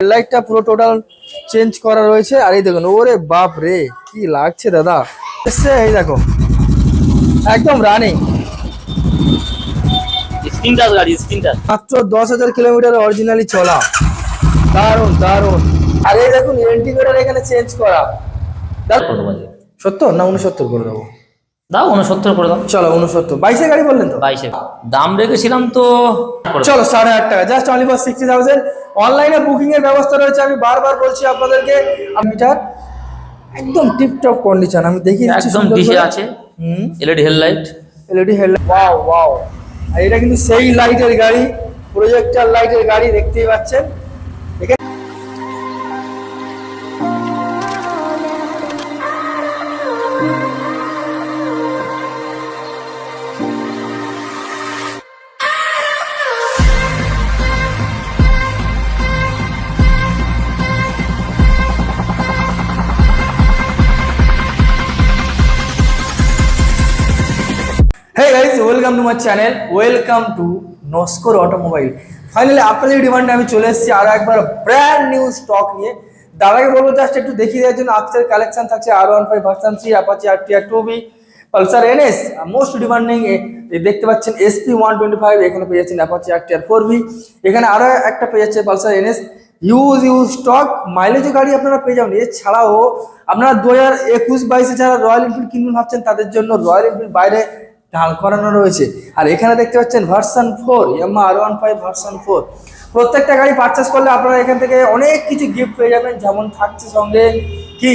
লাইটটা পুরো total change করা রয়েছে। আর এই দেখুন ওরে বাপ রে কি লাগছে দাদা? এসছে এই দেখো। একদম রানিং মাত্র দশ হাজার কিলোমিটার অরিজিনালি চলা। দারুণ দারুণ আর এই দেখুন ইন্ডিকেটার এখানে চেঞ্জ করা। সত্তর না উনসত্তর করে দেবো? দাও উনসত্তর করে দাও। চলো উনসত্তর বাইশে গাড়ি বললেন তো? বাইশে। দাম রেখেছিলাম তো চলো সাড়ে আট টাকা। Just only for sixty thousand অনলাইনে বুকিং এর ব্যবস্থা রয়েছে। আমি বারবার বলছি আপনাদেরকে মিটার একদম টিপটপ কন্ডিশন আমি দিচ্ছি একদম করে। আছে। LED headlight LED headlight wow wow আর এটা কিন্তু সেই লাইটের গাড়ি প্রজেক্টর লাইটের গাড়ি দেখতেই পাচ্ছেন। Hey guys, welcome to my channel. Welcome to Naskar automobile finally আপনাদের ডিমান্ডে আমি চলে এসেছি আরও একবার ব্র্যান্ড নিউ স্টক নিয়ে। দাদাকে বলব জাস্ট একটু দেখিয়ে দেওয়ার জন্য আজকের কালেকশন থাকছে R one five version C Apache R TR two B Pulsar NS most demanding দেখতে পাচ্ছেন এসপি ওয়ান টোয়েন্টি ফাইভ এখানে পেয়ে যাচ্ছেন Apache R TR four B এখানে আরও একটা পেয়ে যাচ্ছে Pulsar NS use use stock মাইলেজও গাড়ি আপনারা পেয়ে যাবেন। এছাড়াও আপনারা দু হাজার একুশ বাইশে যারা রয়্যাল এনফিল্ড কিনবেন ভাবছেন তাদের জন্য রয়্যাল এনফিল্ড বাইরে ঢাল করানো রয়েছে। আর এখানে দেখতে পাচ্ছেন version four Yamaha R one five version four প্রত্যেকটা গাড়ি পারচেস করলে আপনারা এখান থেকে অনেক কিছু গিফট পেয়ে যাবেন। যেমন থাকছে সঙ্গে কি?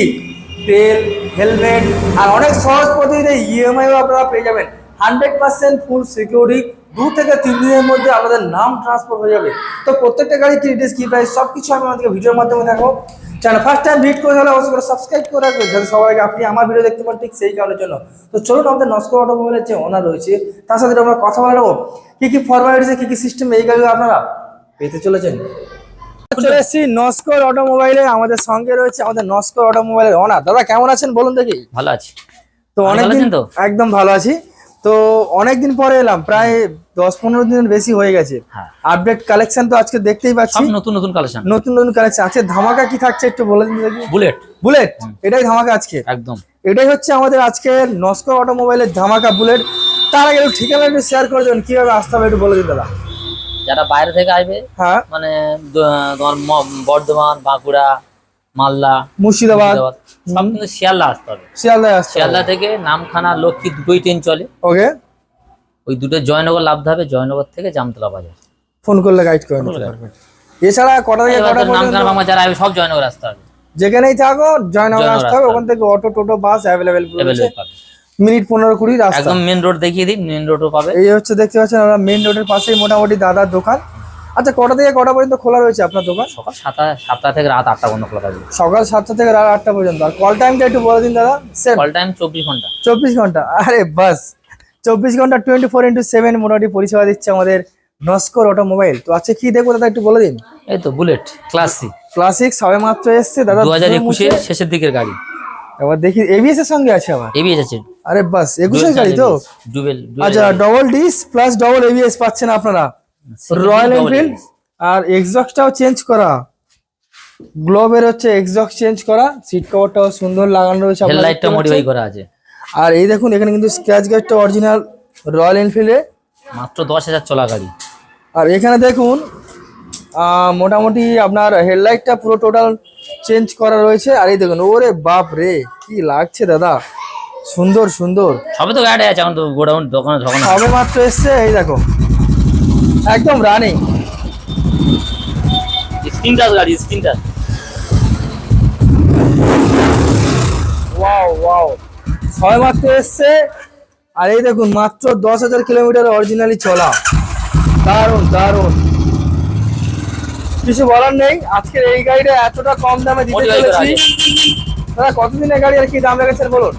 তেল হেলমেট আর অনেক সহজ পদ্ধতিতে ইএমআইও আপনারা পেয়ে যাবেন। হান্ড্রেড পার্সেন্ট ফুল সিকিউরিটি দু থেকে তিন দিনের মধ্যে আমাদের নাম ট্রান্সফার হয়ে যাবে। তো প্রত্যেকটা গাড়ি কি ডিটেলস কি প্রাইস সব কিছু আমি আমাদেরকে ভিডিওর মাধ্যমে দেখাবো। চ্যানেল ফার্স্ট টাইম ভিডিও করে তাহলে অবশ্যই করে সাবস্ক্রাইব করে রাখবেন যাতে সবাইকে আপনি আমার ভিডিও দেখতে পান ঠিক সেই কারণের জন্য। তো চলুন আমাদের নস্কর অটোমোবাইলের যে ওনার রয়েছে তার সাথে আমরা কথা বলে নেব। কি কি ফরমালিটিস কি কি সিস্টেম এই গাড়িগুলো আপনারা পেতে চলেছেন? চলে এসেছি নস্কর অটোমোবাইলে আমাদের সঙ্গে রয়েছে আমাদের নস্কর অটোমোবাইলের ওনার দাদা কেমন আছেন? বলুন দেখি। ভালো আছি। তো অনেকদিন তো? একদম ভালো আছি। তো অনেকদিন পরে এলাম প্রায় দশ পনেরো দিনের বেশি হয়ে গেছে। হ্যাঁ। আপডেট কালেকশন তো আজকে দেখতেই পাচ্ছি। নতুন নতুন কালেকশন নতুন নতুন কালেকশন আছে ধামাকা কি থাকছে একটু বলে দিন বুলেট বুলেট এটাই ধামাকা আজকে। একদম। এটাই হচ্ছে আমাদের আজকের নস্কর অটোমোবাইলের ধামাকা বুলেট তার আগে একটু ঠিকানা একটু শেয়ার করে দেবেন কীভাবে আসতে হবে একটু বলে দিন দাদা। যারা বাইরে থেকে আসবে হ্যাঁ। মানে তোমার বর্ধমান বাঁকুড়া মালদা মুর্শিদাবাদ মুর্শিদাবাদ, সব কিন্তু শিয়ালদা আসতে হবে। শিয়ালদায় আসতে শিয়ালদা থেকে নামখানা লক্ষ্মী দুটোই ট্রেন চলে। ওকে। ওই দুটো জয়নগর লাভতে হবে জয়নগর থেকে জামতলা বাজার। ফোন করলে গাইড করে নিতে করলে। পারবেন এছাড়া কটা থেকে কটা তো নামখানা পর্যন্ত বাংলা যারা আসবে সব জয়নগর আসতে হবে। যেখানেই থাকো জয়নগর আসতে হবে। ওখান থেকে অটো টোটো বাস অ্যাভেলেবেল রয়েছে। মিনিট পনেরো কুড়ি রাস্তা। একদম মেন রোড দেখিয়ে দিন মেন রোডও পাবে। এই হচ্ছে দেখতে পাচ্ছেন আমরা মেন রোডের পাশেই মোটামুটি দাদার দোকান। আচ্ছা কটা থেকে কটা পর্যন্ত খোলা রয়েছে আপনার দোকান? সকাল সাতটা সাতটা থেকে রাত আটটা পর্যন্ত খোলা থাকবে। সকাল সাতটা থেকে রাত আটটা পর্যন্ত। আর কল টাইমটা একটু বলে দিন দাদা। কল টাইম চব্বিশ ঘণ্টা। চব্বিশ ঘণ্টা। আরে বাস। চব্বিশ ঘণ্টা টোয়েন্টি ফোর ইন্টু সেভেন মোটামুটি পরিষেবা দিচ্ছে আমাদের নস্কর অটোমোবাইল। তো আচ্ছা কি দেখব দাদা একটু বলে দিন? এই তো বুলেট ক্লাস সি ক্লাসিক সবে মাত্র এসছে। দাদা দু হাজার একুশের শেষের দিকের গাড়ি। এবার দেখি এবিএস এর সঙ্গে আছে আবার? এবিএস আছে। আরে বাস একুশের গাড়ি তো? আচ্ছা double disc plus double ABS পাচ্ছেন আপনারা। রয়্যাল এনফিল্ড আর এক্সজস্টটাও চেঞ্জ করা। গ্লোবের হচ্ছে এক্সজস্ট চেঞ্জ করা। সিট কভারটাও সুন্দর লাগানো রয়েছে আপনারা হেডলাইটটা মডিফাই করা আছে। আর এই দেখুন এখানে কিন্তু স্ক্র্যাচ গার্ডটা অরিজিনাল রয়্যাল এনফিল্ডে মাত্র দশ হাজার চলা গাড়ি। আর এখানে দেখুন মোটামুটি আপনার হেডলাইটটা পুরো টোটাল চেঞ্জ করা রয়েছে। আর এই দেখুন ওরে বাপ রে কি লাগছে দাদা। সুন্দর সুন্দর। সবে তো গাড়ি আছে এখন তো গোডাউন দোকানে দোকানে সবে মাত্র এসছে এই দেখো। একদম রানিং স্ক্রিন টাচ গাড়ি স্ক্রিন টাচ ওয়াও ওয়াও ছয় মাত্র এসছে। আর এই দেখুন মাত্র দশ হাজার কিলোমিটার অরিজিনালি চলা। দারুণ দারুণ কিছু বলার নেই আজকের এই গাড়িটা এতটা কম দামে দিতে চলেছি। দাদা কতদিনের গাড়ি আর কি দাম রেখেছেন বলুন?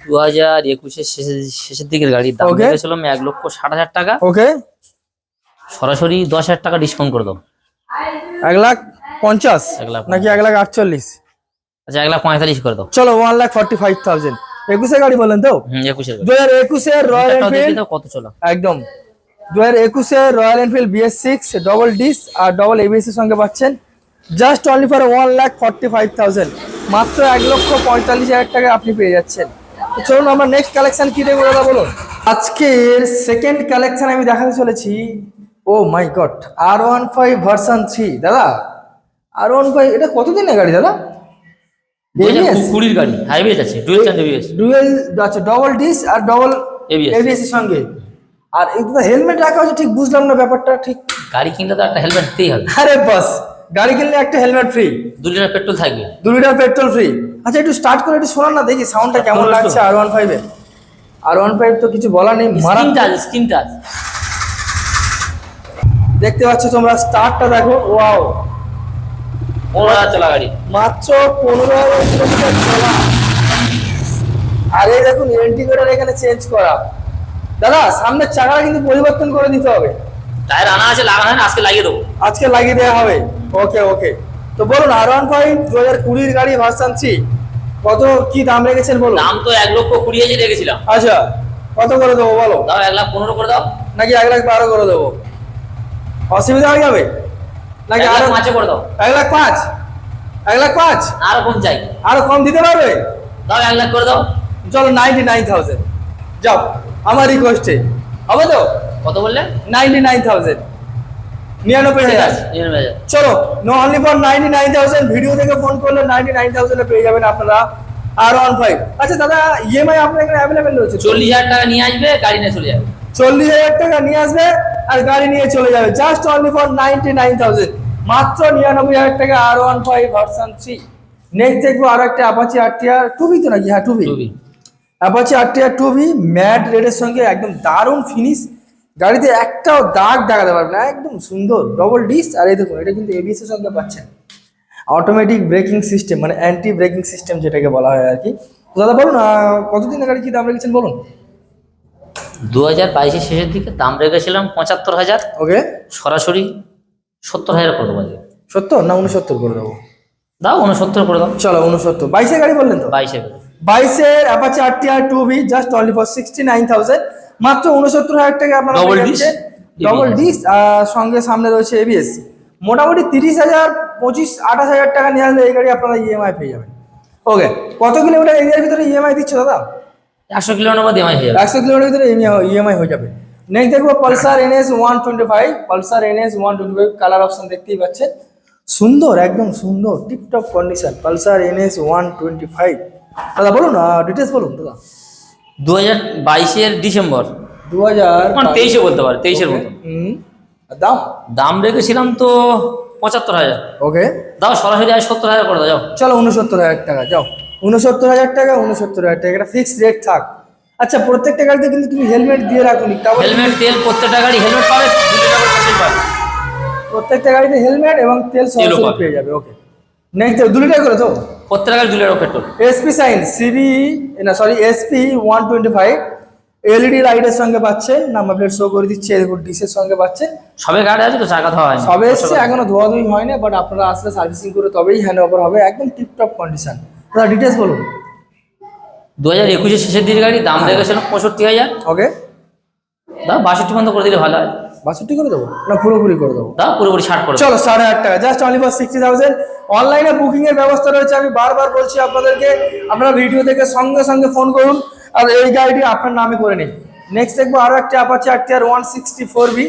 দু হাজার একুশের শেষের দিকের গাড়ি দাম Okay. এক লক্ষ ষাট হাজার টাকা। ওকে সরাসরি দশ হাজার টাকা ডিসকাউন্ট করে দাও। এক লাখ পঞ্চাশ? এক লাখ নাকি এক লাখ আটচল্লিশ? আচ্ছা এক লাখ পঁয়তাল্লিশ করে দাও। চলো one lakh forty five thousand একুশে গাড়ি বললেন তো? হুম একুশের দু হাজার একুশের রয়্যাল এনফিল্ড কত চলা। একদম। দু হাজার একুশে Royal Enfield BS six double disc আর ডবল এবিএস এর সঙ্গে পাচ্ছেন। Just only for one lakh forty five thousand মাত্র এক লক্ষ পঁয়তাল্লিশ হাজার টাকা আপনি পেয়ে যাচ্ছেন। চলুন আমরা নেক্সট কালেকশন কি দেখব দাদা বলুন? আজকের সেকেন্ড কালেকশন আমি দেখাতে চলেছি ও my god R one five version three দাদা? আর ওয়ান ফাইভ এটা কতদিনের গাড়ি দাদা? কুড়ির গাড়ি আছে ডুয়েল এবিএস ডুয়েল আচ্ছা ডবল ডিস আর ডবল ABS এবিএস এর সঙ্গে। আর হেলমেট রাখা হচ্ছে ঠিক বুঝলাম না ব্যাপারটা ঠিক। গাড়ি কিনলে তো একটা হেলমেট দিতেই হবে। আরে বাস গাড়ি কিনলে একটা হেলমেট ফ্রি দু লিটার পেট্রোল থাকবে। দু লিটার পেট্রোল ফ্রি আচ্ছা একটু স্টার্ট করে একটু শোনান না দেখি সাউন্ডটা কেমন লাগছে আর ওয়ান ফাইভে আর ওয়ান ফাইভ তো কিছু বলার নেই মারা স্ক্রিন টাচ স্ক্রিন টাচ দেখতে পাচ্ছ তোমরা স্টার্টটা দেখো ওয়াও। মাত্র পনেরো হাজার কিলোমিটার চলা। আর এই দেখুন ইন্টিগ্রেটার এখানে চেঞ্জ করা। দাদা সামনের চাকাটা কিন্তু পরিবর্তন করে দিতে হবে। টায়ার আনা আছে লাগানো হয় আজকে লাগিয়ে দেবো। আজকে লাগিয়ে দেওয়া হবে। ওকে ওকে। তো বলুন আর ওয়ান ফাইভ দু হাজার কুড়ির গাড়ি ভার্সান থ্রি কত কি দাম রেখেছেন বলুন? দাম তো এক লক্ষ কুড়ি হাজার রেখেছিলাম। আচ্ছা কত করে দেবো বলো? দাও এক লাখ পনেরো করে দাও। নাকি এক লাখ বারো করে দেবো? অসুবিধা হয়ে যাবে? নাকি আরও পাঁচে করে দাও। এক লাখ পাঁচ? এক লাখ পাঁচ? আরও কম চাই। আরও কম দিতে পারবে? দাও এক লাখ করে দাও। চলো নাইনটি নাইন থাউজেন্ড যাও আমার রিকোয়েস্টে হবে তো? কত বললে? নাইনটি নাইন থাউজেন্ড নিরানব্বই হাজার। চলো no only for ninety nine thousand video থেকে ফোন করলে নাইনটি নাইন থাউজেন্ডে পেয়ে যাবেন আপনারা আর ওয়ান ফাইভ আচ্ছা দাদা ইএমআই আপনার এখানে অ্যাভেলেবেল রয়েছে চল্লিশ হাজার টাকা নিয়ে আসবে গাড়ি নিয়ে চলে যাবে। চল্লিশ হাজার টাকা নিয়ে আসবে আর গাড়ি নিয়ে চলে যাবে। Just only for ninety nine thousand মাত্র নিরানব্বই হাজার টাকা আর one five version three next দেখব আরও একটা অ্যাপাচি আরটিআর টুবি তো নাকি? হ্যাঁ two V. Apache RTR two V matte রেডের সঙ্গে একদম দারুণ ফিনিশ গাড়িতে একটাও দাগ দেখাতে পারবে না একদম সুন্দর ডবল ডিস আর এই দেখুন এটা কিন্তু এবিএস এর সঙ্গে পাচ্ছেন। অটোমেটিক ব্রেকিং সিস্টেম মানে অ্যান্টি ব্রেকিং সিস্টেম যেটাকে বলা হয় আর কি। দাদা বলুন কতদিন গাড়ি কি দাম রেখেছেন বলুন? দু হাজার বাইশের শেষের দিকে দাম রেখেছিলাম পঁচাত্তর হাজার। ওকে। সরাসরি সত্তর হাজার করে দেবো। সত্তর না উনসত্তর করে দেবো? দাও উনসত্তর করে দাও। চলো উনসত্তর বাইশের গাড়ি বললেন তো? বাইশে বাইশের Apache R T R two V just only for sixty nine thousand মাত্র উনসত্তর হাজার টাকা আপনারা ডবল ABS ডিস আর সঙ্গে সামনে রয়েছে এবিএস মোটামুটি তিরিশ হাজার পঁচিশ আঠাশ হাজার টাকা নিয়ে আসলে এই গাড়ি আপনারা ইএমআই পেয়ে যাবেন। ওকে কত কিলোমিটার এরিয়ার ভিতরে ইএমআই দিচ্ছে দাদা? একশো কিলোমিটার মধ্যে এমআই হয়ে যাবে। একশো কিলোমিটার ভিতরে ইএমআই হয়ে যাবে। নেক্সট দেখব Pulsar NS one twenty five Pulsar NS one twenty five colour option দেখতেই পাচ্ছেন। সুন্দর একদম সুন্দর tiptop condition Pulsar NS one twenty five দাদা বলুন ডিটেলস বলুন দাদা। দু হাজার বাইশের ডিসেম্বর। দু হাজার মানে তেইশে বলতে পারে তেইশের মতো। দাম? দাম রেখেছিলাম তো পঁচাত্তর হাজার। ওকে দাও সরাসরি আজ সত্তর হাজার করে দাও যাও। চলো উনসত্তর হাজার টাকা যাও। উনসত্তর হাজার টাকা উনসত্তর হাজার টাকা। এটা ফিক্সড রেট থাক। আচ্ছা প্রত্যেকটা গাড়িতে কিন্তু তুমি হেলমেট দিয়ে রাখুনি তাও হেলমেট তেল প্রত্যেকটা গাড়ি হেলমেট পাবে প্রত্যেকটা গাড়িতে হেলমেট এবং তেল সরাসরি পেয়ে যাবে ওকে নেক্সট দু লিটার করে তো? প্রত্যেকটা গাড়ি দু litre petrol SP shine CB না sorry SP one twenty five LED লাইটের সঙ্গে পাচ্ছেন নাম্বার প্লেট শো করে দিচ্ছে দেখুন ডিসের সঙ্গে পাচ্ছেন সবে গাড়ি আছে তো চাকা ধোয়া হয় সবে এসছে এখনও ধোয়াধুয়ি হয় না বাট আপনারা আসলে সার্ভিসিং করে তবেই হ্যান্ড ওভার হবে একদম টিপটপ কন্ডিশন দাদা ডিটেলস বলুন। দু হাজার একুশের শেষের দিকে গাড়ি দাম রেখেছিলাম পঁয়ষট্টি হাজার। ওকে দাও বাষট্টি পর্যন্ত করে দিলে ভালো হয়। বাষট্টি করে দেবো? না পুরোপুরি করে দেবো? দাও পুরোপুরি ষাট করে চলো সাড়ে আট টাকা just only for sixty thousand অনলাইনে বুকিং এর ব্যবস্থা রয়েছে। আমি বারবার বলছি আপনাদেরকে আপনারা ভিডিও থেকে সঙ্গে সঙ্গে ফোন করুন। আর এই গাড়িটি আপনার নামে করে নিন। নেক্সট দেখব আরও একটা Apache R TR one sixty four B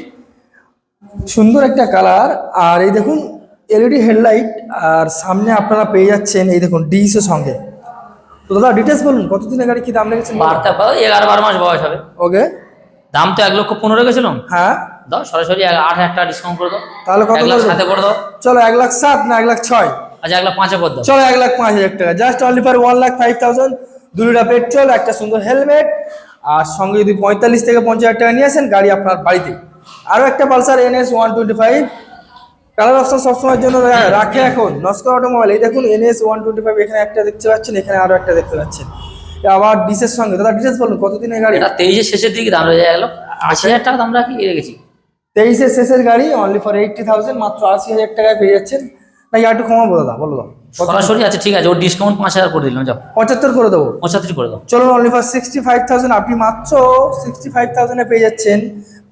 সুন্দর একটা কালার আর এই দেখুন এলইডি হেডলাইট আর সামনে আপনারা পেয়ে যাচ্ছেন এই দেখুন ডিসের সঙ্গে। তো দাদা ডিটেলস বলুন কতদিনের গাড়ি কি দাম রেখেছেন বারটা পাও এগারো বারো মাস বয়স হবে। ওকে দাম তো এক লক্ষ পনেরো রেখেছিলাম হ্যাঁ। দাও সরাসরি আট হাজার টাকা ডিসকাউন্ট করে দাও। তাহলে কত লাখ সাথে করে দাও। চলো এক লাখ সাত না এক লাখ ছয়? আচ্ছা এক লাখ পাঁচে করে দাও। চলো এক লাখ পাঁচ হাজার টাকা। Just only for one lakh five thousand দু লিটার পেট্রোল একটা সুন্দর হেলমেট আর সঙ্গে যদি পঁয়তাল্লিশ থেকে পঞ্চাশ হাজার টাকা নিয়ে আসেন গাড়ি আপনার বাড়িতে আরও একটা Pulsar NS one twenty five colour option সবসময়ের জন্য রাখে এখন। নস্কর অটোমোবাইল। এই দেখুন এনএস ওয়ান টোয়েন্টি ফাইভ এখানে একটা দেখতে পাচ্ছেন এখানে আরও একটা দেখতে পাচ্ছেন। আবার ডিসের সঙ্গে। দাদা ডিটেলস বলুন কতদিনের গাড়ি? তেইশের শেষের দিকে দাম এক লাখ আশি হাজার টাকা দাম রাখি রেখেছি। তেইশের শেষের গাড়ি অনলি ফর এইটটি থাউজেন্ড মাত্র আশি হাজার টাকায় পেয়ে যাচ্ছেন। নাকি একটু কমাবো দাদা বলো দাও সরাসরি আছে ঠিক আছে ওর ডিসকাউন্ট পাঁচ হাজার করে দিলাম যাও। পঁচাত্তর করে দেবো। পঁচাত্তর করে দাও। চলুন only for sixty five thousand আপনি মাত্র সিক্সটি ফাইভ থাউজেন্ডে পেয়ে যাচ্ছেন।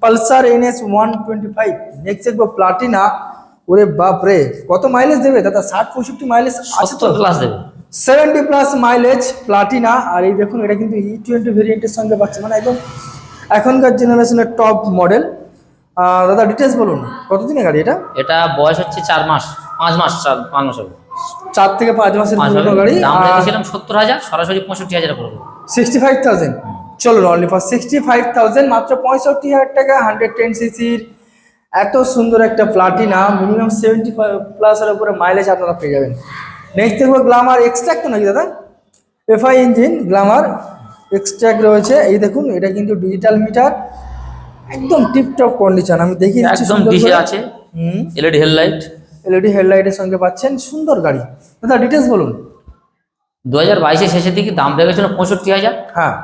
Pulsar NS one twenty five next দেখব প্লাটিনা ওরে বাপ রে কত মাইলেজ দেবে? দাদা ষাট পঁয়ষট্টি মাইলেজ আছে তো? প্লাস দেবে। সেভেন্টি প্লাস মাইলেজ প্লাটিনা আর এই দেখুন এটা কিন্তু ই টোয়েন্টি ভেরিয়েন্টের সঙ্গে পাচ্ছে মানে একদম এখনকার জেনারেশনের টপ মডেল দাদা ডিটেলস বলুন কতদিনের গাড়ি এটা? এটা বয়স হচ্ছে চার মাস পাঁচ মাস চার পাঁচ মাস হবে। চার থেকে পাঁচ মাসের পুরনো গাড়ি দাম রেখেছিলাম সত্তর হাজার সরাসরি পঁয়ষট্টি হাজার দেবো। সিক্সটি ফাইভ থাউজেন্ড চলুন only for sixty five thousand মাত্র পঁয়ষট্টি হাজার টাকা হান্ড্রেড টেন সিসির এত সুন্দর একটা প্লাটিনা মিনিমাম সেভেন্টি প্লাসের উপরে মাইলেজ আপনারা পেয়ে যাবেন। নেক্সট দেখব গ্লামার এক্সট্রাক্ট নাকি দাদা? এফআই ইঞ্জিন গ্লামার এক্সট্রাক্ট রয়েছে। এই দেখুন এটা কিন্তু ডিজিটাল মিটার একদম টিপটপ কন্ডিশন আমি দেখি একদম ডিসে। আছে। হুম। এলইডি হেডলাইট এলইডি হেডলাইটের সঙ্গে পাচ্ছেন সুন্দর গাড়ি। দাদা ডিটেলস বলুন। দু হাজার বাইশের শেষের দিকে দাম রেখেছিল পঁয়ষট্টি হাজার। হ্যাঁ।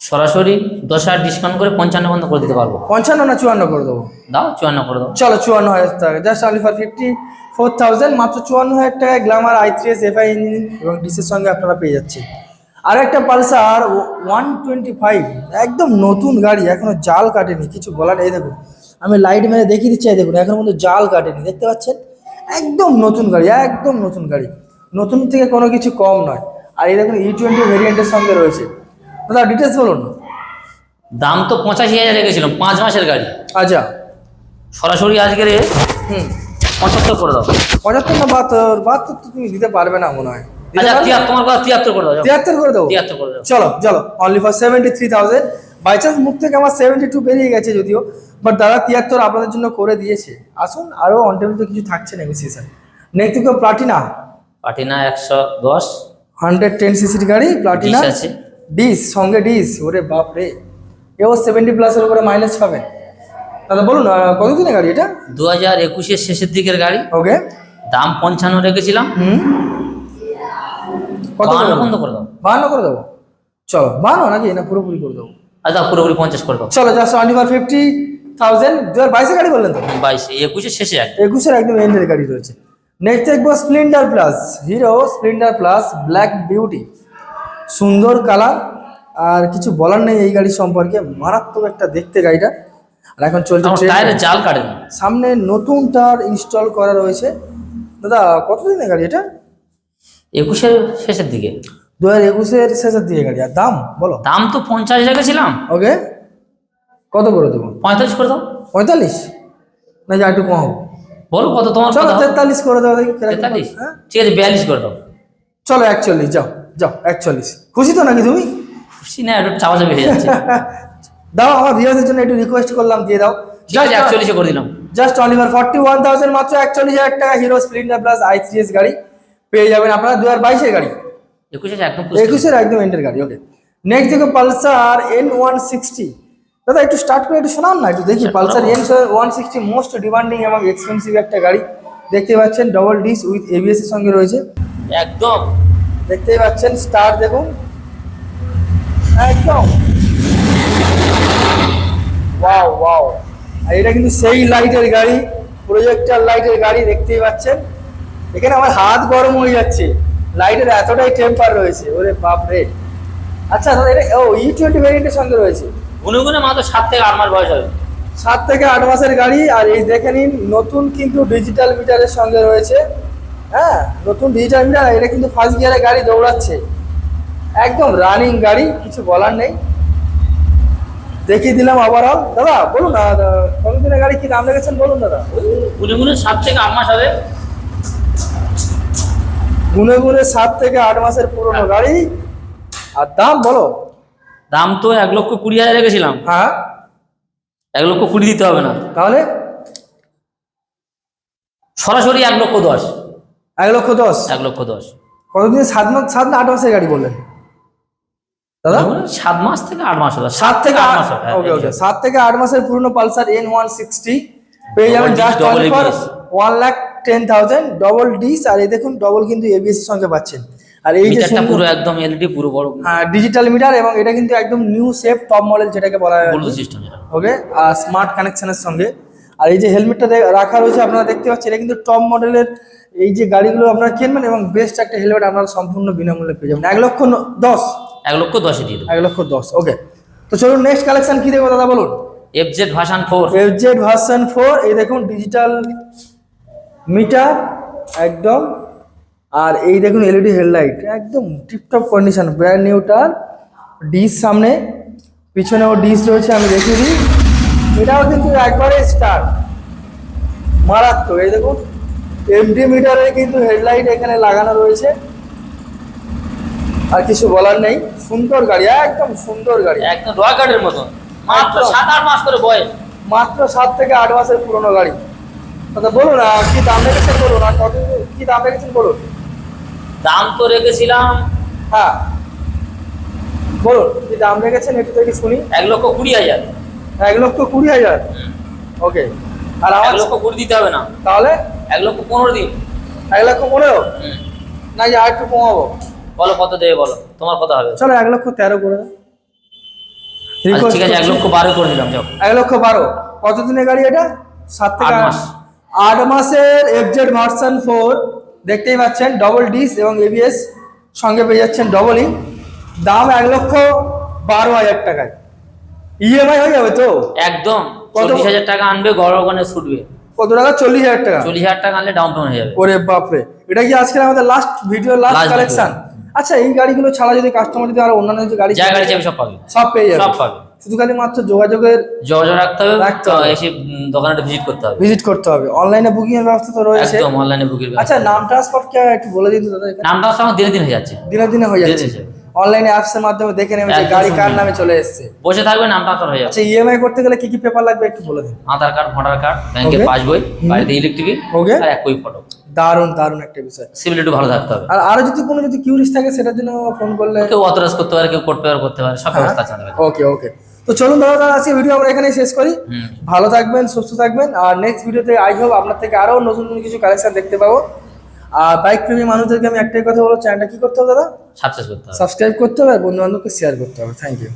সরাসরি দশ হাজার ডিসকাউন্ট করে পঞ্চান্ন বন্ধ করে দিতে পারব। পঞ্চান্ন না চুয়ান্ন করে দেবো? দাও চুয়ান্ন করে দেবো চলো চুয়ান্ন হাজার টাকা। Just only for fifty four thousand মাত্র চুয়ান্ন হাজার টাকায় Glamour I three S FI engine এবং ডিসের সঙ্গে আপনারা পেয়ে যাচ্ছেন। আর একটা পালসার ওয়ান টোয়েন্টি ফাইভ একদম নতুন গাড়ি এখনও জাল কাটেনি কিছু বলার নেই। দেখুন আমি লাইট মেরে দেখিয়ে দিচ্ছি এই দেখুন এখনও মধ্যে জাল কাটেনি দেখতে পাচ্ছেন? একদম নতুন গাড়ি একদম নতুন গাড়ি। নতুন থেকে কোনো কিছু কম নয়। আর এই দেখুন ই টোয়েন্টি ভেরিয়েন্টের সঙ্গে রয়েছে। দাদা ডিটেলস বলুন। দাম তো পঁচাশি হাজার রেখেছিলাম পাঁচ মাসের গাড়ি। আচ্ছা। সরাসরি আজকের এ হুম। পঁচাত্তর করে দাও। পঁচাত্তর না বাহাত্তর বাহাত্তর তো তুমি দিতে পারবে না মনে হয়। আচ্ছা তিয়াত্তর তোমার কথা তিয়াত্তর করে দাও তিয়াত্তর করে দেবো তিয়াত্তর করে দাও। চলো চলো only for seventy three thousand by chance মুখ থেকে আমার সেভেন্টি টু বেরিয়ে গেছে যদিও বাট দাদা তিয়াত্তর আপনাদের জন্য করে দিয়েছে। আসুন আরও অন টেবিল তো কিছু থাকছে নেগোসিয়েশন নেক্সট প্লাটিনা পাটিনা একশো দশ। হান্ড্রেড টেন সিসির গাড়ি প্লাটিনা আছে। ডিস সঙ্গে ডিস ওরে বাপ রে এও সেভেন্টি প্লাসের উপরে মাইলেজ পাবেন দাদা বলুন আহ, কত দিনের গাড়ি এটা? দু হাজার একুশের শেষের দিকের গাড়ি। ওকে। দাম পঞ্চান্ন রেখেছিলাম। হুম। কত বন্ধ করে দাও। বাহান্ন করে দেবো? চলো বাহান্ন নাকি? না পুরোপুরি করে দেবো। আচ্ছা পুরোপুরি পঞ্চাশ করে দাও। চলো just only for fifty thousand দু হাজার বাইশে গাড়ি বললেন তো? বাইশে একুশের শেষে এক একুশের একদম এন্ডের গাড়ি রয়েছে। নেক্সট দেখব Splendor plus Hero Splendor plus black beauty সুন্দর কালার। আর কিছু বলার নেই এই গাড়ি সম্পর্কে। মারাত্মক একটা দেখতে গাড়িটা। আর এখন চলছে। জাল কাটেনি সামনে নতুন টার ইনস্টল করা রয়েছে। দাদা কতদিনের গাড়ি এটা? একুশের শেষের দিকে। দু হাজার একুশের শেষের দিকে গাড়ি। আর দাম বলো। দাম তো পঞ্চাশ রেখেছিলাম ওকে। কত করে দেবো? পঁয়তাল্লিশ করে দাও। পঁয়তাল্লিশ? না যা একটু কম হবে? বলো কত তোমার চলো তেতাল্লিশ করে দেওয়া দেখি। তেতাল্লিশ? হ্যাঁ? ঠিক আছে বিয়াল্লিশ করে দাও। চলো একচল্লিশ যাও। যাও একচল্লিশ। খুশি তো নাকি তুমি? খুশি না একটু চাপাচাপি হয়ে যাচ্ছে। দাও আমার ভিউয়ারদের জন্য একটু রিকোয়েস্ট করলাম দিয়ে দাও। আছে একচল্লিশে করে দিলাম। Just only for forty one thousand মাত্র একচল্লিশ হাজার টাকা Hero Splendor plus I three S গাড়ি। পেয়ে যাবেন আপনারা দু হাজার বাইশের গাড়ি। একুশের একদম এন্ডের গাড়ি ওকে নেক্সট দেখো পালসার এন ওয়ান সিক্সটি দাদা একটু স্টার্ট করে একটু শোনান না একটু দেখি। Pulsar N one sixty most demanding এবং এক্সপেন্সিভ একটা গাড়ি। দেখতে পাচ্ছেন ডবল ডিস উইথ এবিএস এর সঙ্গে রয়েছে। একদম। দেখতেই পাচ্ছেন স্টার দেখুন। একদম। Wow wow. আর এটা কিন্তু সেই লাইটের গাড়ি প্রজেক্টার লাইটের গাড়ি দেখতেই পাচ্ছেন। এখানে আমার হাত গরম হয়ে যাচ্ছে। লাইটের এতটাই টেম্পার রয়েছে ওরে বাপ রে আচ্ছা দাদা এটা ও ই টোয়েন্টি ভ্যারিয়েন্টের সঙ্গে রয়েছে। গুনে গুনে মাত্র সাত থেকে আট মাস বয়স হবে। সাত থেকে আট মাসের গাড়ি আর এই দেখে নিন নতুন কিন্তু ডিজিটাল মিটারের সঙ্গে রয়েছে। হ্যাঁ নতুন ডিজিটাল মিটার এটা কিন্তু ফার্স্ট গিয়ারে গাড়ি দৌড়াচ্ছে। একদম রানিং গাড়ি কিছু বলার নেই। দেখিয়ে দিলাম ওভারঅল দাদা বলুন কতদিনের গাড়ি কি দাম লেগেছেন বলুন দাদা। গুনে গুনে সাত থেকে আট মাস হবে গুনে গুনে সাত থেকে আট মাসের পুরনো গাড়ি। আর দাম বলো। দাম তো এক লক্ষ কুড়ি হাজার রেখেছিলাম। হ্যাঁ। এক লক্ষ কুড়ি দিতে হবে না। তাহলে? সরাসরি এক লক্ষ দশ। এক লক্ষ দশ? এক লক্ষ দশ। কতদিন? সাত মাস সাত না আট মাসের গাড়ি বললেন? দাদা? সাত মাস থেকে আট মাস সাত থেকে আট মাস হ্যাঁ, ওকে ওকে। সাত থেকে আট মাসের পুরনো পালসার এন ওয়ান সিক্সটি পেয়ে যাবেন just one lakh ten thousand double disc আর এই দেখুন ডবল কিন্তু এবিএস এর সঙ্গে পাচ্ছেন। আর এই যে পুরো একদম এলইডি পুরো বড়। ডিজিটাল মিটার এবং এটা কিন্তু একদম নিউ সেফ টপ মডেল যেটাকে বলা হয়। সিস্টেম ওকে আর স্মার্ট কানেকশনের সঙ্গে। আর এই যে হেলমেটটা রাখা রয়েছে আপনারা দেখতে পাচ্ছেন এটা কিন্তু টপ মডেলের এই যে গাড়িগুলো আপনারা কিনবেন এবং বেস্ট একটা হেলমেট আপনারা সম্পূর্ণ বিনামূল্যে পেয়ে যাবেন। এক লক্ষ দশ? এক লক্ষ দশে দিয়ে দেবো। এক লক্ষ দশ ওকে তো চলুন নেক্সট কালেকশন কি দেখব দাদা বলুন? F Z version four FZ version four এই দেখুন ডিজিটাল মিটার একদম। আর এই দেখুন এলইডি হেডলাইট একদম টিপটপ কন্ডিশন ব্র্যান্ড নিউটার ডিস সামনে। পিছনেও ডিস রয়েছে আমি দেখিয়ে দিই। এটাও কিন্তু একবারে স্টার মারাত্মক এই দেখুন। এমডি মিটারে কিন্তু হেডলাইট এখানে লাগানো রয়েছে। আর কিছু বলার নেই। সুন্দর গাড়ি একদম সুন্দর গাড়ি। একদম রয় গার্ডের মতন মাত্র। সাত আট মাস করে বয়স। মাত্র সাত থেকে আট মাসের পুরনো গাড়ি। আচ্ছা বলুন আহ, কি দাম রেখেছেন বলুন? আর কত কি দাম রেখেছেন বলুন? দাম তো রেখেছিলাম। হ্যাঁ। বলুন কি দাম রেখেছেন একটু দেখি শুনি। এক লক্ষ কুড়ি হাজার। এক লক্ষ কুড়ি হাজার? ওকে আর আমার লক্ষ কুড়ি দিতে হবে না। তাহলে? এক লক্ষ পনেরো দিন। এক লক্ষ পনেরো। না যে আর একটু কমাবো। বলো কত দেবে বলো? তোমার কত হবে। চলো এক লক্ষ তেরো করে। আচ্ছা, ঠিক আছে এক লক্ষ বারো করে দিলাম যাও। এক লক্ষ বারো। কত দিনের গাড়ি এটা? সাত থেকে আট মাস। আট মাসের এফজেড ভার্সন ফোর দেখতেই পাচ্ছেন ডবল ডিস এবং এবিএস সঙ্গে পেয়ে যাচ্ছেন ডবল ই। দাম এক লক্ষ বারো হাজার টাকায়। ইএমআই হয়ে যাবে তো? একদম। কত? চল্লিশ হাজার টাকা আনবে গড় ওখানে ছুটবে। কত টাকা? চল্লিশ হাজার টাকা। চল্লিশ হাজার টাকা আনলে ডাউন পেমেন্ট হয়ে যাবে। ওরে বাপরে। এটা কি আজকে আমাদের লাস্ট ভিডিও লাস্ট কালেকশন আচ্ছা এই গাড়িগুলো ছাড়া যদি কাস্টমার যদি আরও অন্যান্য যে গাড়ি যা গাড়ি চাইবে সব পাবে। সব পেয়ে যাবে। সব পাবে। শুধু খালি মাত্র যোগাযোগের যোগাযোগ রাখতে হবে রাখতে তো হবে। এসে দোকানটা ভিজিট করতে হবে। ভিজিট করতে হবে। অনলাইনে বুকিং এর ব্যবস্থা তো রয়েছে। একদম অনলাইনে বুকিং আচ্ছা নাম ট্রান্সপোর্ট কে একটু বলে দিন তো দাদা হচ্ছে আমার দিনে দিনে হয়ে যাচ্ছে। দিনে দিনে হয়ে যাচ্ছে। অনলাইনে অ্যাপস এর মাধ্যমে দেখে নেবে যে গাড়ি কার নামে চলে এসেছে। বসে থাকবে নাম ট্রান্সফার হয়ে যাবে। আচ্ছা ইএমআই করতে গেলে কি কি পেপার লাগবে একটু বলে দিন। আধার কার্ড ভোটার কার্ড ব্যাংকের পাসবই বাড়িতে ইলেকট্রিক Okay. আর এক কই ফটো দারুণ দারুণ একটা বিষয়। সিভিল একটু ভালো থাকতে হবে। আর আরও যদি কোনো যদি কিউরিস থাকে সেটার জন্য ফোন করলে কেউ অথরাইজ করতে পারে কেউ কোড পেপার করতে পারে সব হ্যাঁ। ব্যবস্থা আছে আমাদের ওকে ওকে তো চলুন দাদা দাদা আজকে ভিডিও আমরা এখানেই শেষ করি। ভালো থাকবেন সুস্থ থাকবেন। আর নেক্সট ভিডিওতে আই হোপ আপনার থেকে আরও নতুন নতুন কিছু কালেকশন দেখতে পাবো। আর বাইক প্রেমী মানুষদেরকে আমি একটাই কথা বলব চ্যানেলটা কি করতে হবে দাদা? সাবস্ক্রাইব করতে হবে। সাবস্ক্রাইব করতে হবে আর বন্ধু বান্ধবকে শেয়ার করতে হবে। Thank you